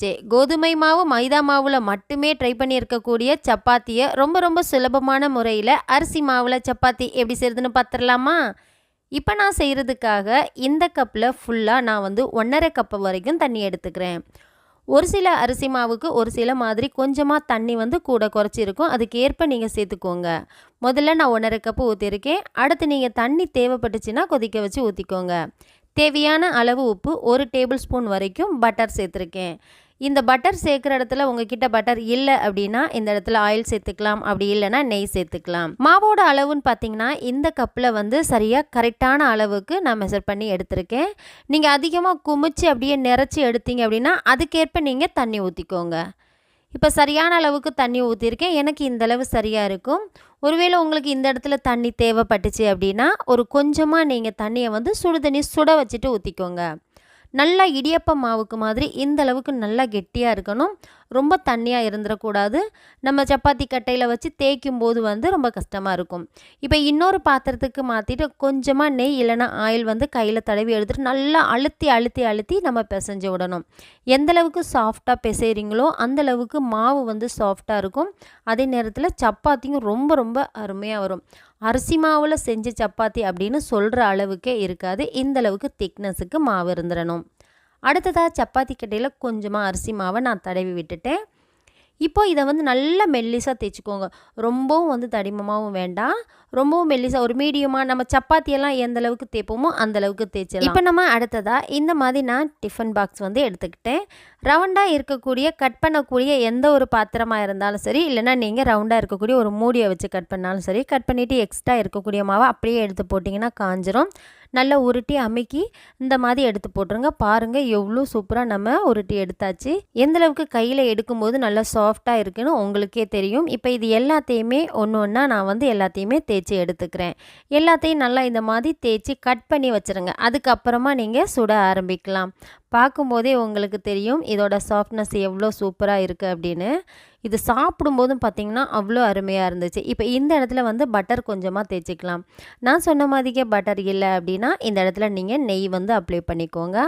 போச்சு கோதுமை மாவு மைதா மாவில் மட்டுமே ட்ரை பண்ணியிருக்கக்கூடிய சப்பாத்தியை ரொம்ப ரொம்ப சுலபமான முறையில் அரிசி மாவில் சப்பாத்தி எப்படி செய்கிறதுன்னு பார்த்துடலாமா இப்போ நான் செய்கிறதுக்காக இந்த கப்பில் ஃபுல்லாக நான் வந்து ஒன்றரை கப்பு வரைக்கும் தண்ணி எடுத்துக்கிறேன். ஒரு சில அரிசி மாவுக்கு ஒரு சில மாதிரி கொஞ்சமாக தண்ணி வந்து கூட குறைச்சிருக்கும். அதுக்கேற்ப அதுக்கு ஏற்ப நீங்கள் சேர்த்துக்கோங்க. முதல்ல நான் ஒன்றரை கப்பு ஊற்றிருக்கேன் அடுத்து நீங்கள் தண்ணி தேவைப்பட்டுச்சுன்னா கொதிக்க வச்சு ஊற்றிக்கோங்க தேவையான அளவு உப்பு ஒரு டேபிள் ஸ்பூன் வரைக்கும் பட்டர் சேர்த்துருக்கேன். இந்த பட்டர் சேர்க்குற இடத்துல உங்ககிட்ட பட்டர் இல்லை அப்படின்னா இந்த இடத்துல ஆயில் சேர்த்துக்கலாம். அப்படி இல்லைன்னா நெய் சேர்த்துக்கலாம். மாவோட அளவுன்னு பார்த்தீங்கன்னா இந்த கப்பில் வந்து சரியாக கரெக்டான அளவுக்கு நான் மெஷர் பண்ணி எடுத்திருக்கேன். நீங்கள் அதிகமாக குமிச்சு அப்படியே நிறச்சி எடுத்தீங்க அப்படின்னா அதுக்கேற்ப நீங்கள் தண்ணி ஊற்றிக்கோங்க இப்போ சரியான அளவுக்கு தண்ணி ஊற்றிருக்கேன் எனக்கு இந்த அளவு சரியாக இருக்கும். ஒருவேளை உங்களுக்கு இந்த இடத்துல தண்ணி தேவைப்பட்டுச்சு அப்படின்னா ஒரு கொஞ்சமாக நீங்கள் தண்ணியை வந்து சுடு தண்ணி சுட வச்சுட்டு ஊற்றிக்கோங்க நல்லா இடியப்ப மாவுக்கு மாதிரி இந்த அளவுக்கு நல்லா கெட்டியாக இருக்கணும். ரொம்ப தண்ணியாக இருந்துடக்கூடாது நம்ம சப்பாத்தி கட்டையில் வச்சு தேய்க்கும் போது வந்து ரொம்ப கஷ்டமாக இருக்கும். இப்போ இன்னொரு பாத்திரத்துக்கு மாற்றிட்டு கொஞ்சமாக நெய் இல்லைன்னா ஆயில் வந்து கையில் தடவி எடுத்துகிட்டு நல்லா அழுத்தி அழுத்தி அழுத்தி நம்ம பிசைஞ்சு விடணும். எந்த அளவுக்கு சாஃப்டாக பிசைகிறீங்களோ அந்த அளவுக்கு மாவு வந்து சாஃப்டாக இருக்கும். அதே நேரத்தில் சப்பாத்தியும் ரொம்ப ரொம்ப அருமையாக வரும். அரிசி மாவில் செஞ்ச சப்பாத்தி அப்படின்னு சொல்கிற அளவுக்கே இருக்காது. இந்த அளவுக்கு திக்னஸுக்கு மாவு இருந்துடணும் அடுத்ததாக சப்பாத்தி கட்டையில் கொஞ்சமாக அரிசி மாவை நான் தடவி விட்டுட்டேன். இப்போ இதை வந்து நல்லா மெல்லிசாக தேய்ச்சிக்கோங்க. ரொம்பவும் வந்து தடிமமாகவும் வேண்டாம். ரொம்பவும் மெல்லிசாக ஒரு மீடியமாக நம்ம சப்பாத்தியெல்லாம் எந்த அளவுக்கு தேய்ப்போமோ அந்த அளவுக்கு இப்போ நம்ம அடுத்ததாக இந்த மாதிரி நான் டிஃபன் பாக்ஸ் வந்து எடுத்துக்கிட்டேன். ரவுண்டாக இருக்கக்கூடிய கட் பண்ணக்கூடிய எந்த ஒரு பாத்திரமாக இருந்தாலும் சரி இல்லைனா நீங்கள் ரவுண்டாக இருக்கக்கூடிய ஒரு மூடியை வச்சு கட் பண்ணாலும் சரி கட் பண்ணிவிட்டு எக்ஸ்ட்ரா இருக்கக்கூடிய மாவை அப்படியே எடுத்து போட்டிங்கன்னா காஞ்சிரும். நல்லா உருட்டி அமுக்கி இந்த மாதிரி எடுத்து போட்டுருங்க. பாருங்கள் எவ்வளோ சூப்பராக நம்ம உருட்டி எடுத்தாச்சு. எந்தளவுக்கு கையில் எடுக்கும்போது நல்லா சாஃப்டாக இருக்குன்னு உங்களுக்கே தெரியும். இப்போ இது எல்லாத்தையுமே ஒன்று ஒன்றா நான் வந்து எல்லாத்தையுமே தேய்ச்சி எடுத்துக்கிறேன். எல்லாத்தையும் நல்லா இந்த மாதிரி தேய்ச்சி கட் பண்ணி வச்சுருங்க. அதுக்கப்புறமா நீங்கள் சுட ஆரம்பிக்கலாம். பார்க்கும்போதே உங்களுக்கு தெரியும் இதோட சாஃப்ட்னஸ் எவ்வளோ சூப்பராக இருக்குது அப்படின்னு. இது சாப்பிடும்போதும் பார்த்திங்கன்னா அவ்வளோ அருமையாக இருந்துச்சு. இப்போ இந்த இடத்துல வந்து பட்டர் கொஞ்சமாக தேய்ச்சிக்கலாம். நான் சொன்ன மாதிரிக்கே பட்டர் இல்லை அப்படின்னா இந்த இடத்துல நீங்கள் நெய் வந்து அப்ளை பண்ணிக்கோங்க.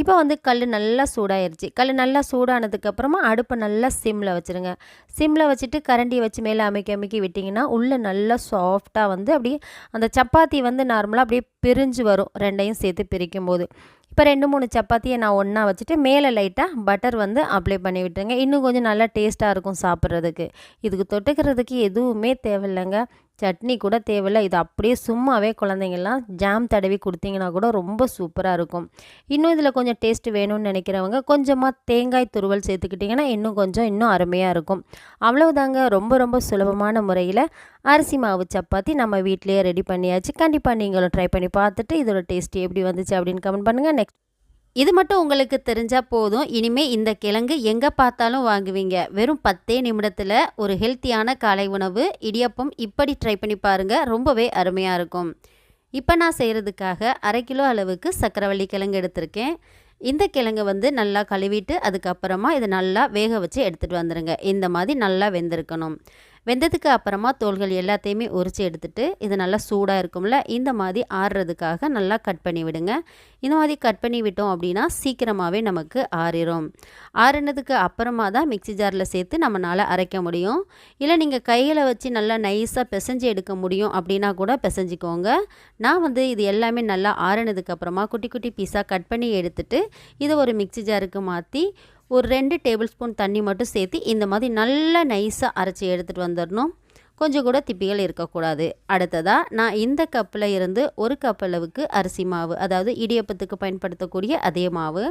இப்போ வந்து கல் நல்லா சூடாயிருச்சு. கல் நல்லா சூடானதுக்கப்புறமா அடுப்பை நல்லா சிம்மில் வச்சுருங்க. சிம்மில் வச்சுட்டு கரண்டியை வச்சு மேலே அமைக்கி அமைக்கி விட்டிங்கன்னா உள்ளே நல்லா சாஃப்டாக வந்து அப்படியே அந்த சப்பாத்தி வந்து நார்மலாக அப்படியே பிரிஞ்சு வரும். ரெண்டையும் சேர்த்து பிரிக்கும் போது இப்போ ரெண்டு மூணு சப்பாத்தியை நான் ஒன்றா வச்சுட்டு மேலே லைட்டாக பட்டர் வந்து அப்ளை பண்ணி விட்டுருங்க. இன்னும் கொஞ்சம் நல்லா டேஸ்ட்டாக இருக்கும் சாப்பிட்றதுக்கு. இதுக்கு தொட்டுக்கிறதுக்கு எதுவுமே தேவையில்லைங்க. சட்னி கூட தேவையில்லை. இது அப்படியே சும்மாவே குழந்தைங்கள்லாம் ஜாம் தடவி கொடுத்தீங்கன்னா கூட ரொம்ப சூப்பராக இருக்கும். இன்னும் இதில் கொஞ்சம் டேஸ்ட் வேணும்னு நினைக்கிறவங்க கொஞ்சமாக தேங்காய் துருவல் சேர்த்துக்கிட்டிங்கன்னா இன்னும் கொஞ்சம் இன்னும் அருமையாக இருக்கும். அவ்வளவுதாங்க. ரொம்ப ரொம்ப சுலபமான முறையில் அரிசி மாவு சப்பாத்தி நம்ம வீட்டிலேயே ரெடி பண்ணியாச்சு. கண்டிப்பாக நீங்களும் ட்ரை பண்ணி பார்த்துட்டு இதோட டேஸ்ட் எப்படி வந்துச்சு அப்படின்னு கமெண்ட் பண்ணுங்கள் நெக்ஸ்ட் இது மட்டும் உங்களுக்கு தெரிஞ்சால் போதும். இனிமேல் இந்த கிழங்கு எங்கே பார்த்தாலும் வாங்குவீங்க. வெறும் பத்தே நிமிடத்தில் ஒரு ஹெல்த்தியான காலை உணவு இடியப்பம் இப்படி ட்ரை பண்ணி பாருங்கள் ரொம்பவே அருமையாக இருக்கும். இப்போ நான் செய்கிறதுக்காக அரை கிலோ அளவுக்கு சக்கரவள்ளி கிழங்கு எடுத்திருக்கேன். இந்த கிழங்கு வந்து நல்லா கழுவிட்டு அதுக்கப்புறமா இதை நல்லா வேக வச்சு எடுத்துகிட்டு வந்துடுங்க இந்த மாதிரி நல்லா வெந்திருக்கணும். வெந்ததுக்கு அப்புறமா தோள்கள் எல்லாத்தையுமே உரித்து எடுத்துட்டு இது நல்லா சூடாக இருக்கும்ல இந்த மாதிரி ஆறுறதுக்காக நல்லா கட் பண்ணி விடுங்க. இந்த மாதிரி கட் பண்ணி விட்டோம் அப்படின்னா சீக்கிரமாகவே நமக்கு ஆறிடும் ஆறுனதுக்கு அப்புறமா தான் மிக்சி ஜாரில் சேர்த்து நம்மளால் அரைக்க முடியும். இல்லை நீங்கள் கையில் வச்சு நல்லா நைஸாக பிசைஞ்சு எடுக்க முடியும் அப்படின்னா கூட பிசைஞ்சிக்கோங்க. நான் வந்து இது எல்லாமே நல்லா ஆறுனதுக்கு அப்புறமா குட்டி குட்டி பீஸாக கட் பண்ணி எடுத்துட்டு இதை ஒரு மிக்சி ஜாருக்கு மாற்றி ஒரு ரெண்டு டேபிள் ஸ்பூன் தண்ணி மட்டும் சேர்த்து இந்த மாதிரி நல்லா நைஸாக அரைச்சி எடுத்துகிட்டு வந்துடணும். கொஞ்சம் கூட திப்பிகள் இருக்கக்கூடாது. அடுத்ததாக நான் இந்த கப்பில் இருந்து ஒரு கப் அளவுக்கு அரிசி மாவு அதாவது இடியப்பத்துக்கு பயன்படுத்தக்கூடிய அதே மாவு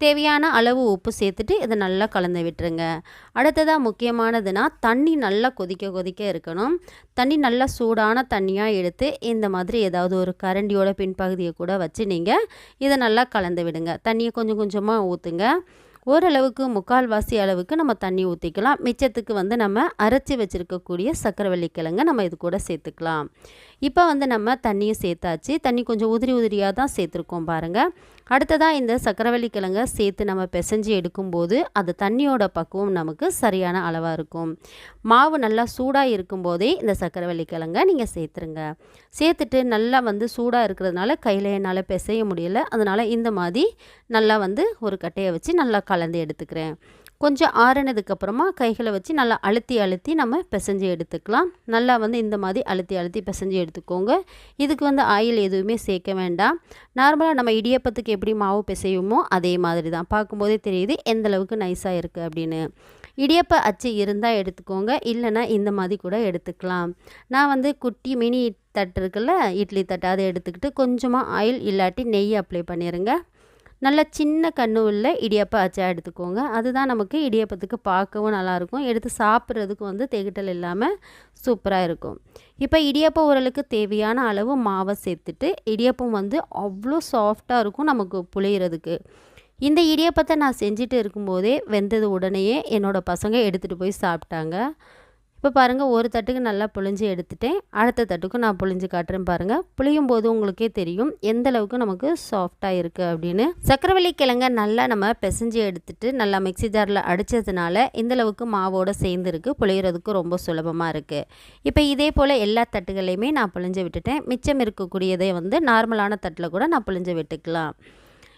தேவையான அளவு உப்பு சேர்த்துட்டு இதை நல்லா கலந்து விட்டுருங்க. அடுத்ததாக முக்கியமானதுன்னா தண்ணி நல்லா கொதிக்க கொதிக்க இருக்கணும். தண்ணி நல்லா சூடான தண்ணியாக எடுத்து இந்த மாதிரி ஏதாவது ஒரு கரண்டியோட பின்பகுதியை கூட வச்சு நீங்கள் இதை நல்லா கலந்து விடுங்க. தண்ணியை கொஞ்சம் கொஞ்சமாக ஊற்றுங்க ஓரளவுக்கு முக்கால்வாசி அளவுக்கு நம்ம தண்ணி ஊற்றிக்கலாம் மிச்சத்துக்கு வந்து நம்ம அரைச்சி வச்சுருக்கக்கூடிய சக்கரவள்ளி கிழங்கு நம்ம இது கூட சேர்த்துக்கலாம். இப்போ வந்து நம்ம தண்ணியை சேர்த்தாச்சு. தண்ணி கொஞ்சம் உதிரி உதிரியாக தான் சேர்த்துருக்கோம் பாருங்கள் அடுத்ததாக இந்த சக்கரவள்ளி கிழங்கை சேர்த்து நம்ம பிசைஞ்சு எடுக்கும்போது அது தண்ணியோட பக்குவம் நமக்கு சரியான அளவாக இருக்கும். மாவு நல்லா சூடாக இருக்கும்போதே இந்த சக்கரவள்ளி கிழங்கை நீங்கள் சேர்த்துருங்க. சேர்த்துட்டு நல்லா வந்து சூடாக இருக்கிறதுனால கையில் என்னால் பிசைய முடியல. அதனால் இந்த மாதிரி நல்லா வந்து ஒரு கட்டையை வச்சு நல்லா கலந்து எடுத்துக்கிறேன். கொஞ்சம் ஆறுனதுக்கப்புறமா கைகளை வச்சு நல்லா அழுத்தி அழுத்தி நம்ம பிசைஞ்சு எடுத்துக்கலாம். நல்லா வந்து இந்த மாதிரி அழுத்தி அழுத்தி பிசைஞ்சு எடுத்துக்கோங்க. இதுக்கு வந்து ஆயில் எதுவுமே சேர்க்க வேண்டாம். நார்மலாக நம்ம இடியப்பத்துக்கு எப்படி மாவு பிசையுமோ அதே மாதிரி தான். பார்க்கும்போதே தெரியுது எந்த அளவுக்கு நைஸாக இருக்குது அப்படின்னு. இடியப்ப அச்சு இருந்தால் எடுத்துக்கோங்க. இல்லைன்னா இந்த மாதிரி கூட எடுத்துக்கலாம். நான் வந்து குட்டி மினி தட்டு இருக்குல்ல இட்லி தட்டு அதை எடுத்துக்கிட்டு கொஞ்சமாக ஆயில் இல்லாட்டி நெய் அப்ளை பண்ணிடுங்க நல்ல சின்ன கண்ணு உள்ள இடியப்ப அச்சா எடுத்துக்கோங்க. அதுதான் நமக்கு இடியப்பத்துக்கு பார்க்கவும் நல்லாயிருக்கும். எடுத்து சாப்பிட்றதுக்கு வந்து திகட்டல் இல்லாமல் சூப்பராக இருக்கும். இப்போ இடியப்ப உரலுக்கு தேவையான அளவு மாவை சேர்த்துட்டு இடியப்பம் வந்து அவ்வளோ சாஃப்டாக இருக்கும் நமக்கு புளியறதுக்கு. இந்த இடியப்பத்தை நான் செஞ்சுட்டு இருக்கும்போதே வெந்தது உடனேயே என்னோடய பசங்க எடுத்துகிட்டு போய் சாப்பிட்டாங்க. இப்போ பாருங்கள் ஒரு தட்டுக்கு நல்லா புழிஞ்சு எடுத்துட்டேன். அடுத்த தட்டுக்கும் நான் புழிஞ்சு காட்டுறேன் பாருங்கள் புளியும் போது உங்களுக்கே தெரியும் எந்த அளவுக்கு நமக்கு சாஃப்டாக இருக்குது அப்படின்னு. சக்கரவள்ளி கிழங்க நல்லா நம்ம பிசைஞ்சு எடுத்துட்டு நல்லா மிக்சி ஜாரில் அடித்ததுனால இந்த அளவுக்கு மாவோடு சேர்ந்துருக்கு. புளியறதுக்கு ரொம்ப சுலபமாக இருக்குது இப்போ இதே போல் எல்லா தட்டுகளையுமே நான் புழிஞ்சு விட்டுட்டேன். மிச்சம் இருக்கக்கூடியதை வந்து நார்மலான தட்டில் கூட நான் புழிஞ்சு விட்டுக்கலாம்.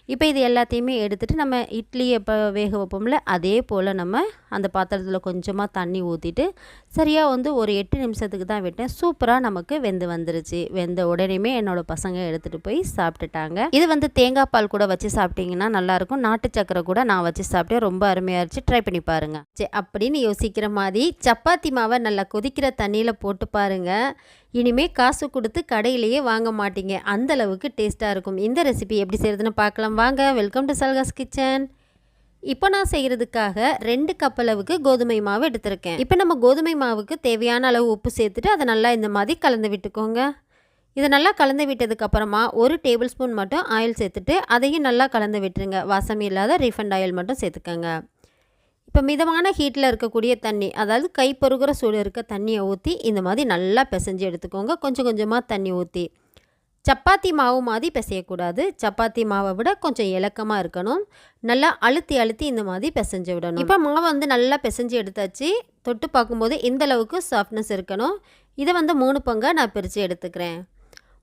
இப்போ இது எல்லாத்தையுமே எடுத்துகிட்டு நம்ம இட்லி எப்போ வேக வைப்போம்ல அதே போல் நம்ம அந்த பாத்திரத்தில் கொஞ்சமாக தண்ணி ஊற்றிட்டு சரியாக வந்து ஒரு எட்டு நிமிஷத்துக்கு தான் விட்டேன் சூப்பராக நமக்கு வெந்து வந்துருச்சு. வெந்த உடனேமே என்னோடய பசங்க எடுத்துகிட்டு போய் சாப்பிட்டுட்டாங்க. இது வந்து தேங்காய் பால் கூட வச்சு சாப்பிட்டிங்கன்னா நல்லாயிருக்கும். நாட்டு சக்கரை கூட நான் வச்சு சாப்பிட்டேன். ரொம்ப அருமையாக இருந்துச்சு. ட்ரை பண்ணி பாருங்கள் சரி அப்படின்னு யோசிக்கிற மாதிரி சப்பாத்தி மாவை நல்லா கொதிக்கிற தண்ணியில் போட்டு பாருங்கள் இனிமே காசு கொடுத்து கடையிலேயே வாங்க மாட்டீங்க. அந்த அளவுக்கு டேஸ்ட்டாக இருக்கும். இந்த ரெசிபி எப்படி செய்கிறதுன்னு பார்க்கலாம். வாங்க வெல்கம் டு சல்காஸ் கிச்சன் இப்போ நான் செய்கிறதுக்காக ரெண்டு கப் அளவுக்கு கோதுமை மாவு எடுத்திருக்கேன். இப்போ நம்ம கோதுமை மாவுக்கு தேவையான அளவு உப்பு சேர்த்துட்டு அதை நல்லா இந்த மாதிரி கலந்து விட்டுக்கோங்க. இதை நல்லா கலந்து விட்டதுக்கப்புறமா ஒரு டேபிள் ஸ்பூன் மட்டும் ஆயில் சேர்த்துட்டு அதையும் நல்லா கலந்து விட்டுருங்க. வாசம் இல்லாத ரீஃபண்ட் ஆயில் மட்டும் சேர்த்துக்கோங்க. இப்போ மிதமான ஹீட்டில் இருக்கக்கூடிய தண்ணி அதாவது கை பொறுகிற சூடு இருக்க தண்ணியை ஊற்றி இந்த மாதிரி நல்லா பிசைஞ்சு எடுத்துக்கோங்க. கொஞ்சம் கொஞ்சமாக தண்ணி ஊற்றி சப்பாத்தி மாவு மாதிரி பிசையக்கூடாது. சப்பாத்தி மாவை விட கொஞ்சம் இலக்கமாக இருக்கணும். நல்லா அழுத்தி அழுத்தி இந்த மாதிரி பிசைஞ்சு விடணும். இப்போ மாவை வந்து நல்லா பிசைஞ்சு எடுத்தாச்சு. தொட்டு பார்க்கும்போது இந்த அளவுக்கு சாஃப்ட்னஸ் இருக்கணும். இதை வந்து மூணு பங்காக நான் பிரித்து எடுத்துக்கிறேன்.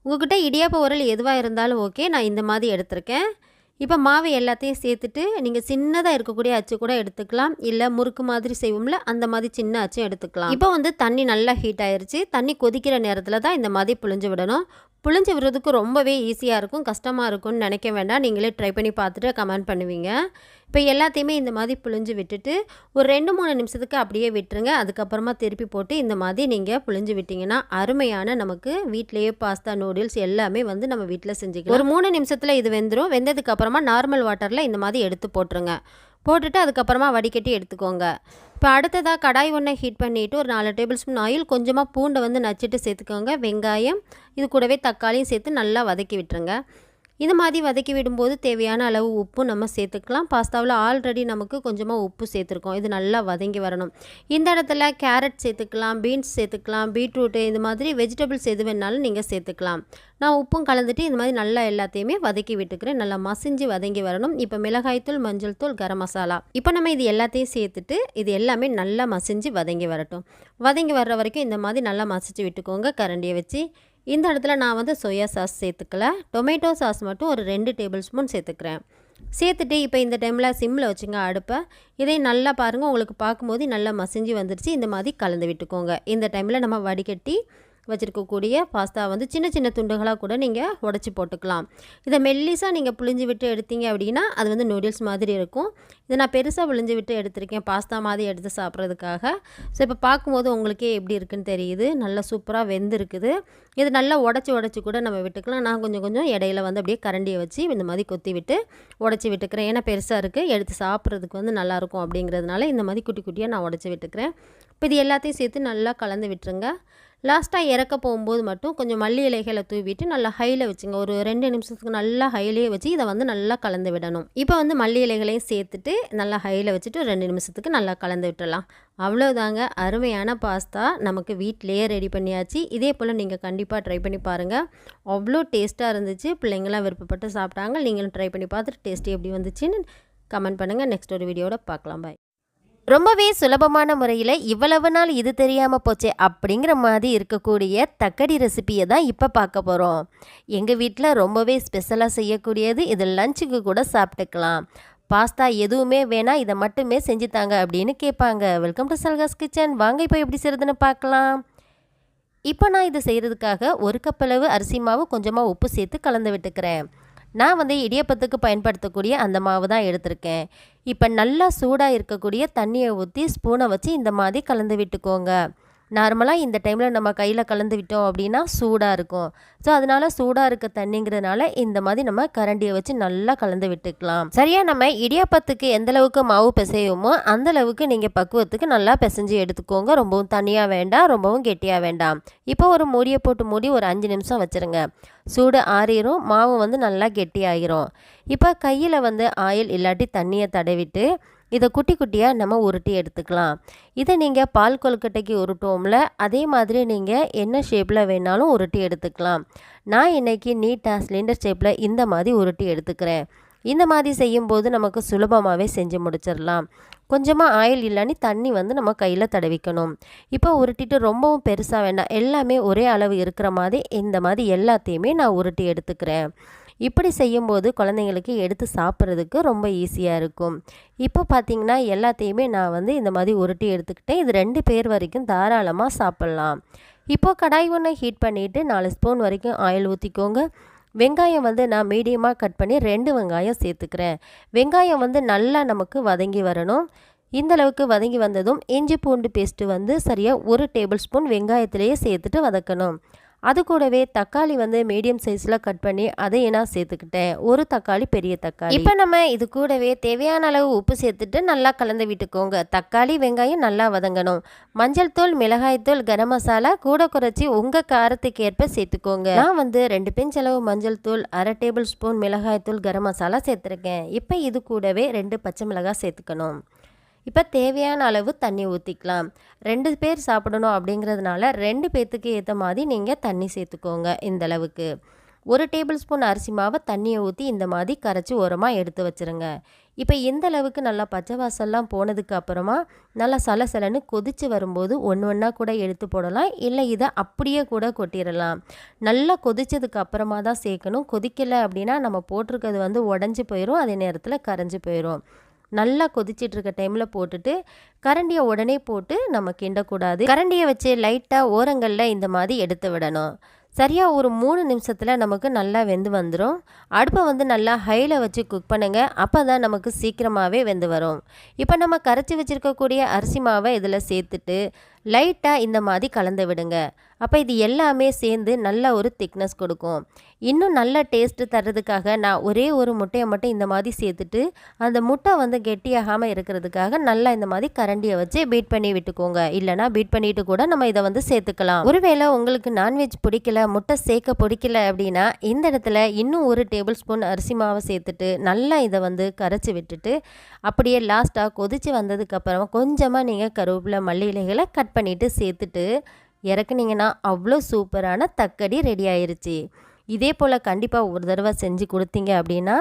உங்கள்கிட்ட இடியாப்ப உரல் எதுவாக இருந்தாலும் ஓகே நான் இந்த மாதிரி எடுத்திருக்கேன். இப்போ மாவு எல்லாத்தையும் சேர்த்துட்டு நீங்கள் சின்னதாக இருக்கக்கூடிய அச்சு கூட எடுத்துக்கலாம். இல்லை முறுக்கு மாதிரி செய்வோம்ல அந்த மாதிரி சின்ன அச்சும் எடுத்துக்கலாம். இப்போ வந்து தண்ணி நல்லா ஹீட் ஆயிடுச்சு தண்ணி கொதிக்கிற நேரத்தில் தான் இந்த மாதிரி புழிஞ்சு விடணும். புழிஞ்சு விடுறதுக்கு ரொம்பவே ஈஸியாக இருக்கும் கஷ்டமாக இருக்கும்னு நினைக்க வேண்டாம். நீங்களே ட்ரை பண்ணி பார்த்துட்டு கமெண்ட் பண்ணுவீங்க. இப்போ எல்லாத்தையுமே இந்த மாதிரி புழிஞ்சு விட்டுட்டு ஒரு ரெண்டு மூணு நிமிஷத்துக்கு அப்படியே விட்டுருங்க. அதுக்கப்புறமா திருப்பி போட்டு இந்த மாதிரி நீங்கள் புழிஞ்சு விட்டிங்கன்னா அருமையான நமக்கு வீட்டிலேயே பாஸ்தா நூடுல்ஸ் எல்லாமே வந்து நம்ம வீட்டில் செஞ்சுக்கலாம். ஒரு மூணு நிமிஷத்தில் இது வெந்துடும் வெந்ததுக்கப்புறம் அப்புறமா நார்மல் வாட்டரில் இந்த மாதிரி எடுத்து போட்டுருங்க. போட்டுட்டு அதுக்கப்புறமா வடிகட்டி எடுத்துக்கோங்க. இப்போ அடுத்ததாக கடாய் ஒன்றை ஹீட் பண்ணிவிட்டு ஒரு நாலு டேபிள் ஸ்பூன் ஆயில் கொஞ்சமாக பூண்டை வந்து நச்சுட்டு சேர்த்துக்கோங்க. வெங்காயம் இது கூடவே தக்காளியும் சேர்த்து நல்லா வதக்கி விட்டுருங்க. இது மாதிரி வதக்கி விடும்போது தேவையான அளவு உப்பு நம்ம சேர்த்துக்கலாம். பாஸ்தாவில் ஆல்ரெடி நமக்கு கொஞ்சமாக உப்பு சேர்த்துருக்கோம். இது நல்லா வதங்கி வரணும். இந்த இடத்துல கேரட் சேர்த்துக்கலாம் பீன்ஸ் சேர்த்துக்கலாம் பீட்ரூட்டு இது மாதிரி வெஜிடபிள்ஸ் எது வேணாலும் நீங்கள் சேர்த்துக்கலாம். நான் உப்பும் கலந்துட்டு இந்த மாதிரி நல்லா எல்லாத்தையுமே வதக்கி விட்டுக்கிறேன். நல்லா மசிஞ்சு வதங்கி வரணும். இப்போ மிளகாய்த்தூள் மஞ்சள் தூள் கரம் மசாலா. இப்போ நம்ம இது எல்லாத்தையும் சேர்த்துட்டு இது எல்லாமே நல்லா மசிஞ்சு வதங்கி வரட்டும். வதங்கி வர்ற வரைக்கும் இந்த மாதிரி நல்லா மசிச்சு விட்டுக்கோங்க. கரண்டியை வச்சு இந்த இடத்துல நான் வந்து சோயா சாஸ் சேர்த்துக்கல. டொமேட்டோ சாஸ் மட்டும் ஒரு ரெண்டு டேபிள் ஸ்பூன் சேர்த்துக்கிறேன். சேர்த்துட்டு இப்போ இந்த டைமில் சிம்மில் வச்சுங்க அடுப்பை. இதை நல்லா பாருங்கள் உங்களுக்கு பார்க்கும்போது நல்லா மசிஞ்சு வந்துடுச்சு இந்த மாதிரி கலந்து விட்டுக்கோங்க. இந்த டைமில் நம்ம வடிகட்டி வச்சுருக்கக்கூடிய பாஸ்தா வந்து சின்ன சின்ன துண்டுகளாக கூட நீங்கள் உடச்சி போட்டுக்கலாம். இதை மெல்லிஸாக நீங்கள் புளிஞ்சு விட்டு எடுத்தீங்க அப்படின்னா அது வந்து நூடுல்ஸ் மாதிரி இருக்கும். இதை நான் பெருசாக புளிஞ்சு விட்டு எடுத்திருக்கேன். பாஸ்தா மாதிரி எடுத்து சாப்பிட்றதுக்காக. ஸோ இப்போ பார்க்கும்போது உங்களுக்கே எப்படி இருக்குன்னு தெரியுது. நல்லா சூப்பராக வெந்திருக்குது. இது நல்லா உடச்சி உடச்சி கூட நம்ம விட்டுக்கலாம். நான் கொஞ்சம் கொஞ்சம் இடையில வந்து அப்படியே கரண்டியை வச்சு இந்த மாதிரி கொத்தி விட்டு உடச்சி விட்டுக்கிறேன். ஏன்னா பெருசாக இருக்குது எடுத்து சாப்பிட்றதுக்கு வந்து நல்லாயிருக்கும் அப்படிங்கிறதுனால இந்த மாதிரி குட்டி குட்டியாக நான் உடச்சி விட்டுக்கிறேன். இப்போ இது எல்லாத்தையும் சேர்த்து நல்லா கலந்து விட்டுருங்க. லாஸ்ட்டாக இறக்க போகும்போது மட்டும் கொஞ்சம் மல்லி இலைகளை தூவிட்டு நல்லா ஹையில் வச்சுங்க. ஒரு ரெண்டு நிமிஷத்துக்கு நல்லா ஹையிலேயே வச்சு இதை வந்து நல்லா கலந்து விடணும். இப்போ வந்து மல்லி இலைகளையும் சேர்த்துட்டு நல்லா ஹையில் வச்சுட்டு ரெண்டு நிமிஷத்துக்கு நல்லா கலந்து விட்டுடலாம் அவ்வளோதாங்க அருமையான பாஸ்தா நமக்கு வீட்டிலேயே ரெடி பண்ணியாச்சு. இதே போல் நீங்கள் கண்டிப்பாக ட்ரை பண்ணி பாருங்கள் அவ்வளோ டேஸ்ட்டாக இருந்துச்சு. பிள்ளைங்களாம் விருப்பப்பட்டு சாப்பிட்டாங்க. நீங்களும் ட்ரை பண்ணி பார்த்துட்டு டேஸ்ட்டு எப்படி வந்துச்சுன்னு கமெண்ட் பண்ணுங்கள் நெக்ஸ்ட் ஒரு வீடியோட பார்க்கலாம். பாய் ரொம்பவே சுலபமான முறையில் இவ்வளவு நாள் இது தெரியாமல் போச்சே அப்படிங்கிற மாதிரி இருக்கக்கூடிய தக்கடி ரெசிபியை தான் இப்போ பார்க்க போகிறோம் எங்கள் வீட்டில் ரொம்பவே ஸ்பெஷலாக செய்யக்கூடியது இது லஞ்சுக்கு கூட சாப்பிட்டுக்கலாம். பாஸ்தா எதுவுமே வேணாம் இதை மட்டுமே செஞ்சு தாங்க அப்படின்னு கேட்பாங்க. வெல்கம் டு சல்காஸ் கிச்சன் வாங்க இப்போ எப்படி செய்கிறதுன்னு பார்க்கலாம். இப்போ நான் இது செய்கிறதுக்காக ஒரு கப்பளவு அரிசி மாவு கொஞ்சமாக உப்பு சேர்த்து கலந்து விட்டுக்கிறேன். நான் வந்து இடியப்பத்துக்கு பயன்படுத்தக்கூடிய அந்த மாவு தான் எடுத்திருக்கேன். இப்போ நல்லா சூடாக இருக்கக்கூடிய தண்ணியை ஊற்றி ஸ்பூனை வச்சு இந்த மாதிரி கலந்து விட்டுக்கோங்க. நார்மலாக இந்த டைமில் நம்ம கையில் கலந்து விட்டோம் அப்படின்னா சூடாக இருக்கும். ஸோ அதனால் சூடாக இருக்க தண்ணிங்கிறதுனால இந்த மாதிரி நம்ம கரண்டியை வச்சு நல்லா கலந்து விட்டுக்கலாம். சரியாக நம்ம இடியாப்பத்துக்கு எந்த அளவுக்கு மாவு பிசையுமோ அந்த அளவுக்கு நீங்கள் பக்குவத்துக்கு நல்லா பிசைஞ்சு எடுத்துக்கோங்க. ரொம்பவும் தனியாக வேண்டாம் ரொம்பவும் கெட்டியாக வேண்டாம். இப்போ ஒரு மூடியை போட்டு மூடி ஒரு அஞ்சு நிமிஷம் வச்சுருங்க. சூடு ஆறிடும் மாவு வந்து நல்லா கெட்டியாகிரும் இப்போ கையில் வந்து ஆயில் இல்லாட்டி தண்ணியை தடவிட்டு இதை குட்டி குட்டியாக நம்ம உருட்டி எடுத்துக்கலாம். இதை நீங்கள் பால் கொழுக்கட்டைக்கு உருட்டோம்ல அதே மாதிரி நீங்கள் என்ன ஷேப்பில் வேணாலும் உருட்டி எடுத்துக்கலாம். நான் இன்றைக்கி நீட்டாக சிலிண்டர் ஷேப்பில் இந்த மாதிரி உருட்டி எடுத்துக்கிறேன். இந்த மாதிரி செய்யும்போது நமக்கு சுலபமாகவே செஞ்சு முடிச்சிடலாம். கொஞ்சமாக ஆயில் இல்லைன்னு தண்ணி வந்து நம்ம கையில் தடவிக்கணும். இப்போ உருட்டிட்டு ரொம்பவும் பெருசாக வேண்டாம் எல்லாமே ஒரே அளவு இருக்கிற மாதிரி இந்த மாதிரி எல்லாத்தையுமே நான் உருட்டி எடுத்துக்கிறேன். இப்படி செய்யும்போது குழந்தைங்களுக்கு எடுத்து சாப்பிட்றதுக்கு ரொம்ப ஈஸியாக இருக்கும். இப்போ பார்த்திங்கன்னா எல்லாத்தையுமே நான் வந்து இந்த மாதிரி உருட்டி எடுத்துக்கிட்டேன். இது ரெண்டு பேர் வரைக்கும் தாராளமாக சாப்பிட்லாம். இப்போது கடாய் ஒன்று ஹீட் பண்ணிவிட்டு நாலு ஸ்பூன் வரைக்கும் ஆயில் ஊற்றிக்கோங்க வெங்காயம் வந்து நான் மீடியமாக கட் பண்ணி ரெண்டு வெங்காயம் சேர்த்துக்கிறேன். வெங்காயம் வந்து நல்லா நமக்கு வதங்கி வரணும். இந்த அளவுக்கு வதங்கி வந்ததும் இஞ்சி பூண்டு பேஸ்ட்டு வந்து சரியாக ஒரு டேபிள் ஸ்பூன் வெங்காயத்திலேயே சேர்த்துட்டு வதக்கணும். அது கூடவே தக்காளி வந்து மீடியம் சைஸில் கட் பண்ணி அதையும் நான் சேர்த்துக்கிட்டேன். ஒரு தக்காளி பெரிய தக்காளி. இப்போ நம்ம இது கூடவே தேவையான அளவு உப்பு சேர்த்துட்டு நல்லா கலந்து விட்டுக்கோங்க. தக்காளி வெங்காயம் நல்லா வதங்கணும். மஞ்சள் தூள் மிளகாய் தூள் கரம் மசாலா கூட குறைச்சி உங்கள் காரத்துக்கு ஏற்ப சேர்த்துக்கோங்க. நான் வந்து ரெண்டு பிஞ்ச் அளவு மஞ்சள் தூள் அரை டேபிள் ஸ்பூன் மிளகாய் தூள் கரம் மசாலா சேர்த்துருக்கேன். இப்போ இது கூடவே ரெண்டு பச்சை மிளகாய் சேர்த்துக்கணும். இப்போ தேவையான அளவு தண்ணி ஊற்றிக்கலாம் ரெண்டு பேர் சாப்பிடணும் அப்படிங்கிறதுனால ரெண்டு பேர்த்துக்கு ஏற்ற மாதிரி நீங்கள் தண்ணி சேர்த்துக்கோங்க இந்த அளவுக்கு. ஒரு டேபிள் ஸ்பூன் அரிசி மாவை தண்ணியை ஊற்றி இந்த மாதிரி கரைச்சி ஓரமாக எடுத்து வச்சுருங்க. இப்போ இந்த அளவுக்கு நல்லா பச்சை வாசல்லாம் போனதுக்கு அப்புறமா நல்லா சலசலன்னு கொதித்து வரும்போது ஒன்று ஒன்றா கூட எடுத்து போடலாம். இல்லை இதை அப்படியே கூட கொட்டிடலாம். நல்லா கொதித்ததுக்கு அப்புறமா தான் சேர்க்கணும். கொதிக்கலை அப்படின்னா நம்ம போட்டிருக்கிறது வந்து உடஞ்சி போயிடும் அதே நேரத்தில் கரைஞ்சி போயிடும் நல்லா கொதிச்சிட்டு இருக்க டைமில் போட்டுட்டு கரண்டியை உடனே போட்டு நம்ம கிண்டக்கூடாது. கரண்டியை வச்சு லைட்டாக ஓரங்களில் இந்த மாதிரி எடுத்து விடணும். சரியாக ஒரு மூணு நிமிஷத்தில் நமக்கு நல்லா வெந்து வந்துடும் அடுப்பை வந்து நல்லா ஹையில் வச்சு குக் பண்ணுங்கள் அப்போ தான் நமக்கு சீக்கிரமாகவே வெந்து வரும். இப்போ நம்ம கரைச்சி வச்சுருக்கக்கூடிய அரிசி மாவை இதில் சேர்த்துட்டு லைட்டாக இந்த மாதிரி கலந்து விடுங்க. அப்போ இது எல்லாமே சேர்ந்து நல்ல ஒரு திக்னஸ் கொடுக்கும். இன்னும் நல்ல டேஸ்ட்டு தர்றதுக்காக நான் ஒரே ஒரு முட்டையை மட்டும் இந்த மாதிரி சேர்த்துட்டு அந்த முட்டை வந்து கெட்டியாகாமல் இருக்கிறதுக்காக நல்லா இந்த மாதிரி கரண்டியை வச்சு பீட் பண்ணி விட்டுக்கோங்க. இல்லைனா பீட் பண்ணிட்டு கூட நம்ம இதை வந்து சேர்த்துக்கலாம். ஒருவேளை உங்களுக்கு நான்வெஜ் பிடிக்கல முட்டை சேர்க்க பிடிக்கல அப்படின்னா இந்த இடத்துல இன்னும் ஒரு டேபிள் ஸ்பூன் அரிசி மாவை சேர்த்துட்டு நல்லா இதை வந்து கரைச்சி விட்டுட்டு அப்படியே லாஸ்ட்டாக கொதித்து வந்ததுக்கப்புறம் கொஞ்சமாக நீங்கள் கருவேப்பிலை மல்லி இலைகளை கட் பண்ணிவிட்டு சேர்த்துட்டு இறக்குனீங்கன்னா அவ்வளோ சூப்பரான தக்கடி ரெடி ஆயிருச்சு. இதே போல் கண்டிப்பாக ஒரு தடவை செஞ்சு கொடுத்தீங்க அப்படின்னா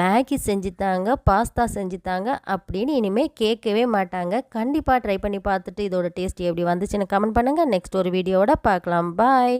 மேகி செஞ்சுத்தாங்க பாஸ்தா செஞ்சுத்தாங்க அப்படின்னு இனிமேல் கேட்கவே மாட்டாங்க. கண்டிப்பாக ட்ரை பண்ணி பார்த்துட்டு இதோட டேஸ்ட் எப்படி வந்துச்சுன்னு கமெண்ட் பண்ணுங்கள் நெக்ஸ்ட் ஒரு வீடியோவோட பார்க்கலாம். பாய்